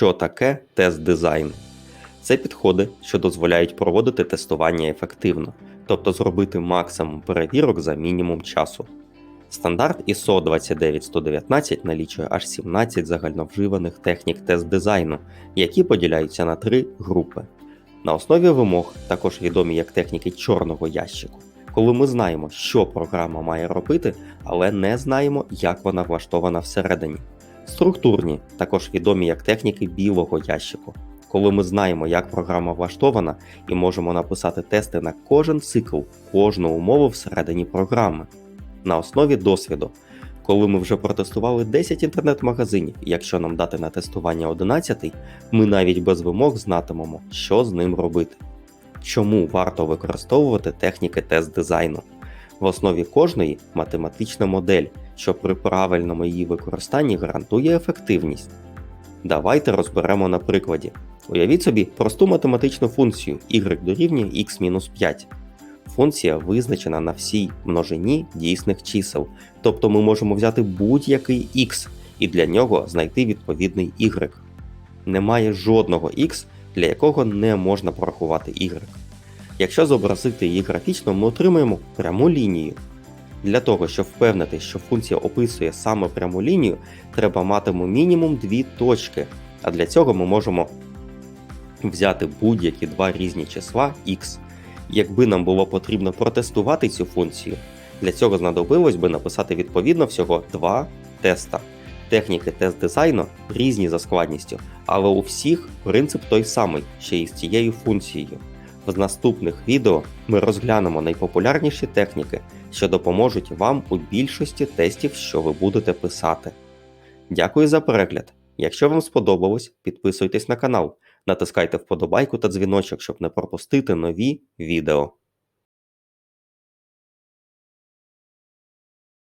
Що таке тест дизайн? Це підходи, що дозволяють проводити тестування ефективно, тобто зробити максимум перевірок за мінімум часу. Стандарт ISO 29119 налічує аж 17 загальновживаних технік тест дизайну, які поділяються на три групи. На основі вимог, також відомі як техніки чорного ящику, коли ми знаємо, що програма має робити, але не знаємо, як вона влаштована всередині. Структурні, також відомі як техніки білого ящику, коли ми знаємо, як програма влаштована, і можемо написати тести на кожен цикл, кожну умову всередині програми. На основі досвіду, коли ми вже протестували 10 інтернет-магазинів, якщо нам дати на тестування 11, ми навіть без вимог знатимемо, що з ним робити. Чому варто використовувати техніки тест дизайну? В основі кожної математична модель, що при правильному її використанні гарантує ефективність. Давайте розберемо на прикладі. Уявіть собі просту математичну функцію y дорівнює x-5. Функція визначена на всій множині дійсних чисел, тобто ми можемо взяти будь-який x і для нього знайти відповідний y. Немає жодного x, для якого не можна порахувати y. Якщо зобразити її графічно, ми отримаємо пряму лінію. Для того, щоб впевнити, що функція описує саме пряму лінію, треба матиму мінімум дві точки, а для цього ми можемо взяти будь-які два різні числа x. Якби нам було потрібно протестувати цю функцію, для цього знадобилось би написати відповідно всього два теста. Техніки тест дизайну різні за складністю, але у всіх принцип той самий, ще й з цією функцією. В наступних відео ми розглянемо найпопулярніші техніки, що допоможуть вам у більшості тестів, що ви будете писати. Дякую за перегляд! Якщо вам сподобалось, підписуйтесь на канал, натискайте вподобайку та дзвіночок, щоб не пропустити нові відео.